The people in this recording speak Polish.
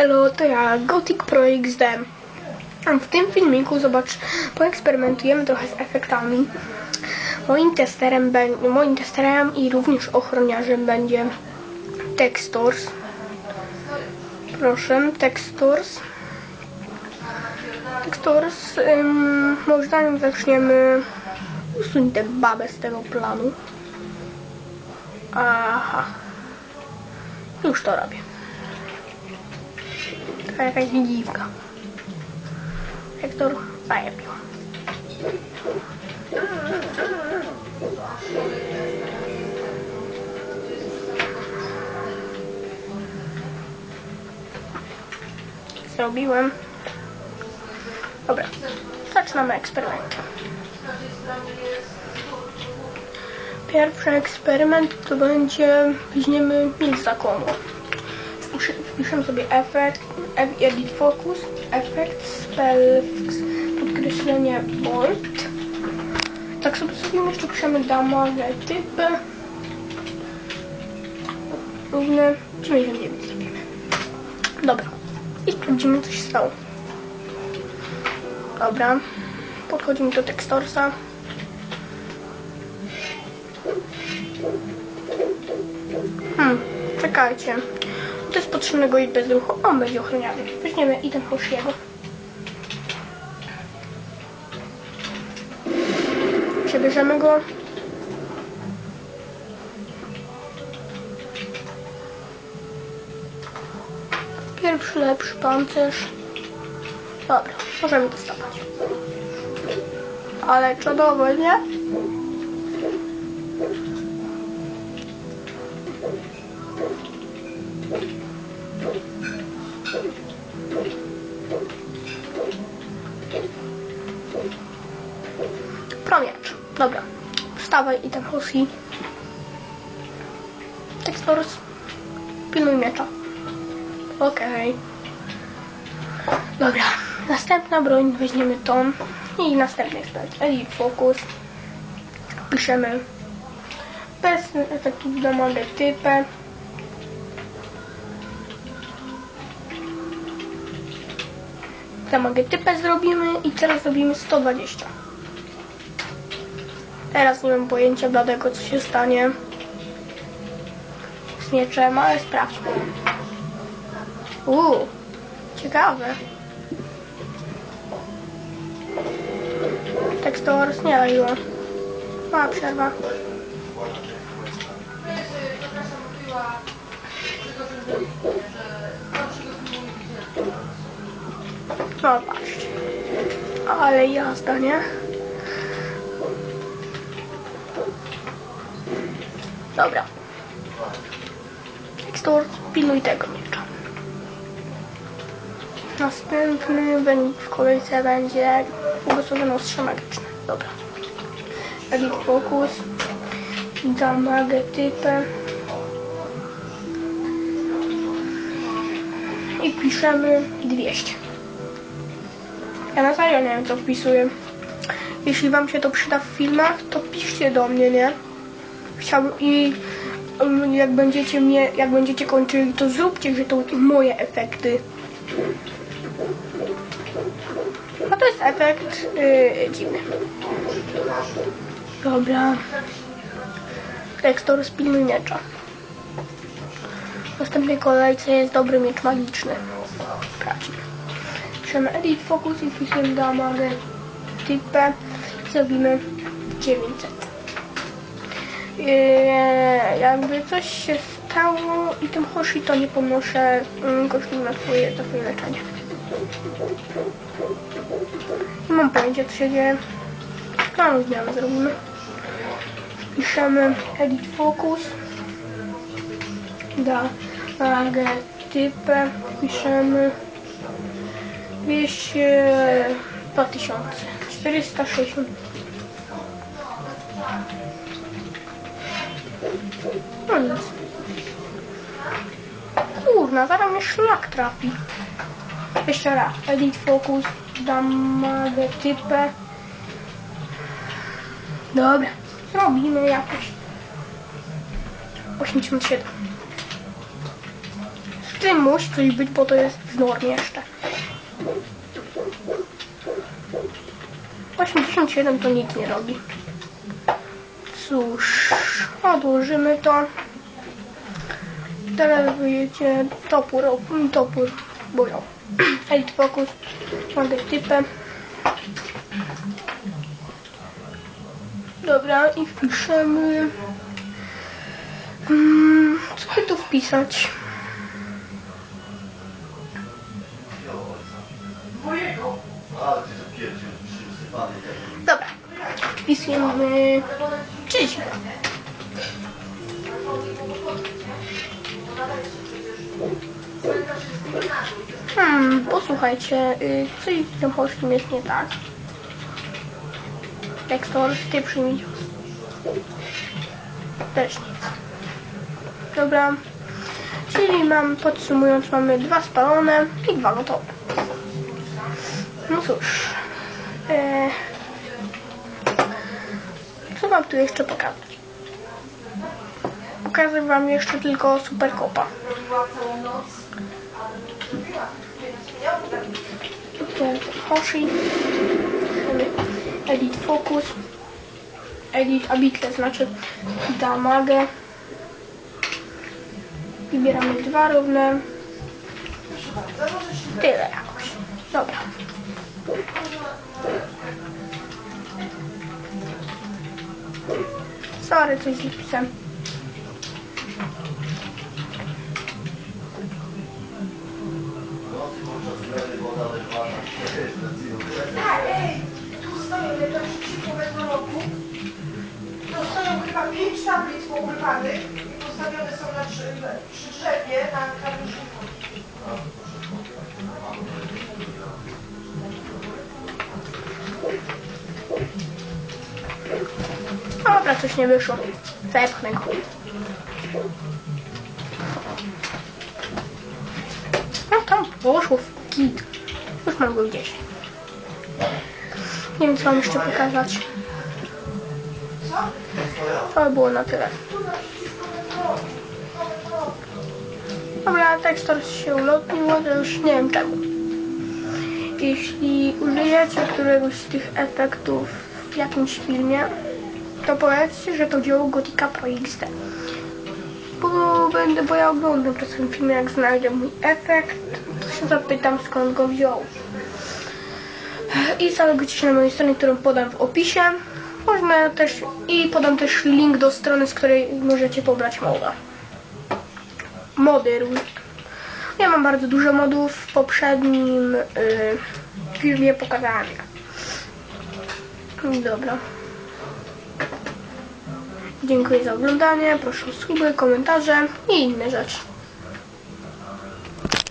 Hello, to ja, Gothic Pro XD. W tym filmiku, zobacz, poeksperymentujemy trochę z efektami. Moim testerem, moim testerem i również ochroniarzem będzie Textures. Proszę, Textures. Textures, moim zdaniem zaczniemy... Usuń tę babę z tego planu. Aha. Już to robię. Taka jakaś dziwka. Hektor zajebił. Zrobiłem. Dobra, zaczynamy eksperyment. Pierwszy eksperyment to będzie, weźmiemy nic zakonu. Wpiszę- Wpiszę sobie efekt, edit focus, efekt, spell, podkreślenie bolt. Tak sobie sobie jeszcze piszemy damage typy. Równe 99 zrobimy. Dobra. I sprawdzimy co się stało. Dobra. Podchodzimy do tekstorsa. Hmm, czekajcie. To jest potrzebnego i bez ruchu. On będzie ochroniany. Weźmiemy item Hoshiego. Przebierzemy go. Pierwszy lepszy pancerz. Dobra, możemy dostawać. Ale czadowo, nie? Promiacz. Dobra. Wstawaj i ten Hoshi. Textors. Pilnuj miecza. Okej. Dobra. Następna broń weźmiemy tą. I następny ekspert. Elite Focus. Piszemy bez efektów damage typę. Damage typę zrobimy i teraz zrobimy 120. Teraz nie mam pojęcia bladego co się stanie z mieczem, ale sprawdźmy. Uuu, ciekawe. Tekstors nie dajło. Mała przerwa. Patrzcie. Ale jazda, nie? Dobra. Tekstur, pilnuj tego miecza. Następny wynik w kolejce będzie błogosławione ostrze magiczne. Dobra. Edit Focus. Damage typę. I piszemy 200. Ja na serio nie wiem co wpisuję. Jeśli wam się to przyda w filmach, to piszcie do mnie, nie? Chciałbym i um, jak będziecie mnie, jak będziecie kończyli, to zróbcie, że to moje efekty. A to jest efekt yy, dziwny. Dobra. Tekstor spilnuj miecza. W następnej kolejce jest dobry miecz magiczny. Sprawdźmy. Piszemy edit focus i wpisujemy damage typę. Zrobimy 900. Eee, jakby coś się stało i tym Hoshi, to nie pomnoszę mm, kosztów na twoje, za twoje leczenie. Nie mam pojęcia co się dzieje. Planu zmiany zrobimy. Piszemy edit focus. Da magę typę. Piszemy 200 2000 460 No nic. Kurna, zaraz mnie szlak trafi. Jeszcze raz. Edit focus. Damage typę. Dobra. Zrobimy jakoś. 87. W tym musi coś być, bo to jest w normie jeszcze. 87 to nic nie robi. Cóż, odłożymy to. Teraz wyjdzie topór, topór bojowy. Elite Focus, mogę typę. Dobra, i wpiszemy... Mm, co by tu wpisać? Wpisujemy 30. Hmm, posłuchajcie, y, coś tym polskim jest nie tak. Tekstor, ty przyjmij. Też nic. Dobra. Czyli mam, podsumując, mamy dwa spalone i dwa gotowe. No cóż. E, wam tu jeszcze pokazać? Pokażę wam jeszcze tylko super kopa. Tutaj Hoshi. Edit Focus. Edit Abitle znaczy damagę. Wybieramy dwa równe. Tyle jakoś. Dobra. Sorry, coś z Tak, ej, tu stoimy do przeciwko roku. To stoją chyba pięć tablic poukrywanych i postawione są na przy, przy drzewie na krawężniku. Coś nie wyszło. Zepchnę go. No tam poszło w kit. Już mam go gdzieś. Nie wiem, co mam jeszcze pokazać. To by było na tyle. Dobra, tekstor się ulotnił, to już nie wiem czemu. Jeśli użyjecie któregoś z tych efektów w jakimś filmie, to powiedzcie, że to dzieło Gotika Pro XD. Bo będę, bo ja oglądam czasem filmy, jak znajdę mój efekt, to się zapytam skąd go wziął. I zaloguйcie się na mojej stronie, którą podam w opisie. Można też i podam też link do strony, z której możecie pobrać moda. Mody. Ja mam bardzo dużo modów. W poprzednim y, filmie pokazałem. Dobra. Dziękuję za oglądanie. Proszę o suby, komentarze i inne rzeczy.